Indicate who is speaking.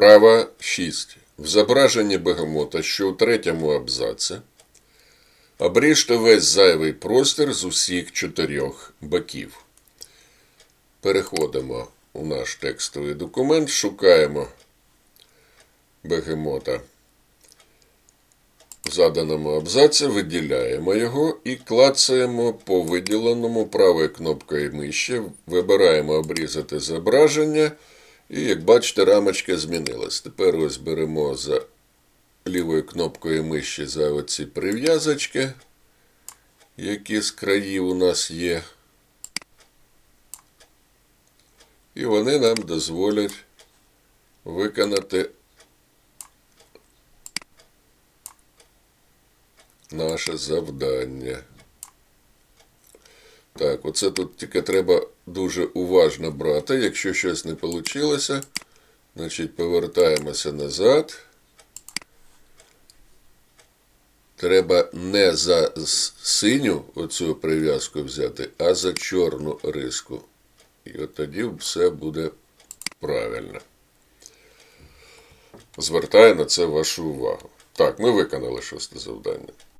Speaker 1: Вправа 6. В зображенні бегемота, що у третьому абзаці, обріжте весь зайвий простір з усіх чотирьох боків. Переходимо у наш текстовий документ, шукаємо бегемота в заданому абзаці, виділяємо його і клацаємо по виділеному правою кнопкою миші, вибираємо обрізати зображення. І як бачите, рамочка змінилась. Тепер ось беремо за лівою кнопкою миші за оці прив'язочки, які з країв у нас є. І вони нам дозволять виконати наше завдання. Так, оце тут тільки треба дуже уважно брати. Якщо щось не вийшло, значить повертаємося назад. Треба не за синю оцю прив'язку взяти, а за чорну риску. І от тоді все буде правильно. Звертаю на це вашу увагу. Так, ми виконали шосте завдання.